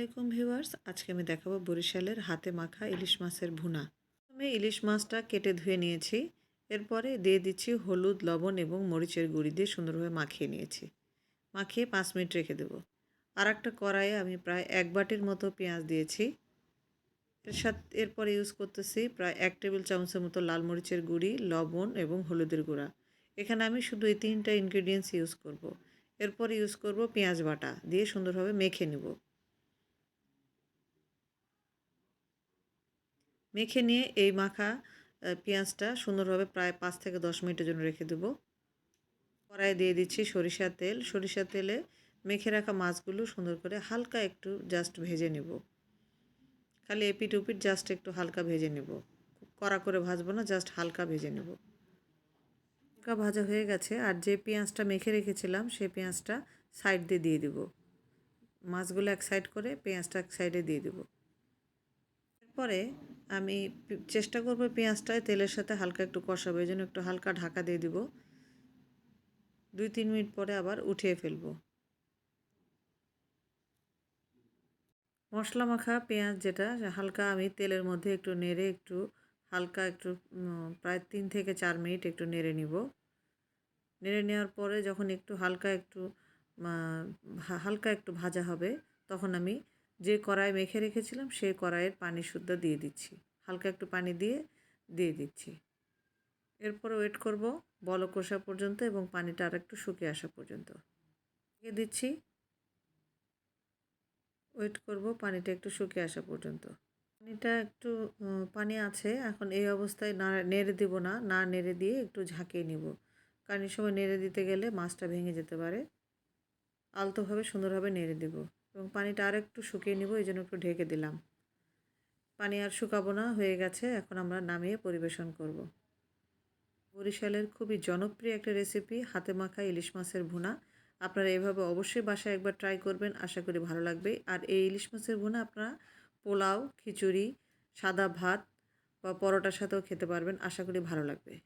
আলাইকুম ভিউয়ার্স, আজকে আমি দেখাবো বরিশালের হাতে মাখা ইলিশ মাছের ভুনা। আমি ইলিশ মাছটা কেটে ধুয়ে নিয়েছি, এরপরে দিয়ে দিচ্ছি হলুদ, লবণ এবং মরিচের গুঁড়ি দিয়ে সুন্দরভাবে মাখিয়ে নিয়েছি। মাখিয়ে পাঁচ মিনিট রেখে দেবো। আর একটা কড়াইয়ে আমি প্রায় এক বাটির মতো পেঁয়াজ দিয়েছি। এর সাথে, এরপরে ইউজ করতেছি প্রায় এক টেবিল চামচের মতো লাল মরিচের গুঁড়ি, লবণ এবং হলুদের গুঁড়া। এখানে আমি শুধু এই তিনটা ইনগ্রিডিয়েন্টস ইউজ করব। এরপর ইউজ করব পেঁয়াজ বাটা দিয়ে সুন্দরভাবে মেখে নেব। মেখে নিয়ে এই মাখা পেঁয়াজটা সুন্দরভাবে প্রায় পাঁচ থেকে দশ মিনিটের জন্য রেখে দেবো। কড়াই দিয়ে দিচ্ছি সরিষার তেল। সরিষার তেলে মেখে রাখা মাছগুলো সুন্দর করে হালকা একটু জাস্ট ভেজে নেব। খালি এপিট উপিট জাস্ট একটু হালকা ভেজে নেব। কড়া করে ভাজবো না জাস্ট হালকা ভেজে নেব। হালকা ভাজা হয়ে গেছে। আর যে পেঁয়াজটা মেখে রেখেছিলাম সেই পেঁয়াজটা সাইড দিয়ে দিয়ে দেবো। মাছগুলো এক সাইড করে পেঁয়াজটা এক সাইডে দিয়ে দেবো। এরপরে আমি চেষ্টা করব পেঁয়াজটায় তেলের সাথে হালকা একটু কষাবো, এই জন্য একটু হালকা ঢাকা দিয়ে দিব। দুই, তিন মিনিট পরে আবার উঠিয়ে ফেলব। মশলা মাখা পেঁয়াজ যেটা, হালকা আমি তেলের মধ্যে একটু নেড়ে একটু হালকা একটু প্রায় তিন থেকে চার মিনিট একটু নেড়ে নিব। নেড়ে নেওয়ার পরে যখন একটু হালকা একটু হালকা একটু ভাজা হবে, তখন আমি যে কড়াই মেখে রেখেছিলাম সেই কড়াইয়ের পানি শুদ্ধ দিয়ে দিচ্ছি। হালকা একটু পানি দিয়ে দিয়ে দিচ্ছি। এরপর ওয়েট করব বল কষা পর্যন্ত এবং পানিটা আর একটু শুকিয়ে আসা পর্যন্ত। দিয়ে দিচ্ছি। ওয়েট করব পানিটা একটু শুকিয়ে আসা পর্যন্ত। পানিটা একটু পানি আছে, এখন এই অবস্থায় না, নেড়ে দিব না না নেড়ে দিয়ে একটু ঝাঁকিয়ে নিব। কারণ এই সময় নেড়ে দিতে গেলে মাছটা ভেঙে যেতে পারে। আলতোভাবে, সুন্দরভাবে নেড়ে দেব। এবং পানিটা আর একটু শুকিয়ে নিব, এই জন্য একটু ঢেকে দিলাম। পানি আর শুকাবো না, হয়ে গেছে, এখন আমরা নামিয়ে পরিবেশন করব। বরিশালের খুবই জনপ্রিয় একটা রেসিপি হাতে মাখা ইলিশ মাছের ভুনা। আপনারা এভাবে অবশ্যই বাসায় একবার ট্রাই করবেন, আশা করি ভালো লাগবে। আর এই ইলিশ মাছের ভুনা আপনারা পোলাও, খিচুড়ি, সাদা ভাত বা পরোটার সাথেও খেতে পারবেন, আশা করি ভালো লাগবে।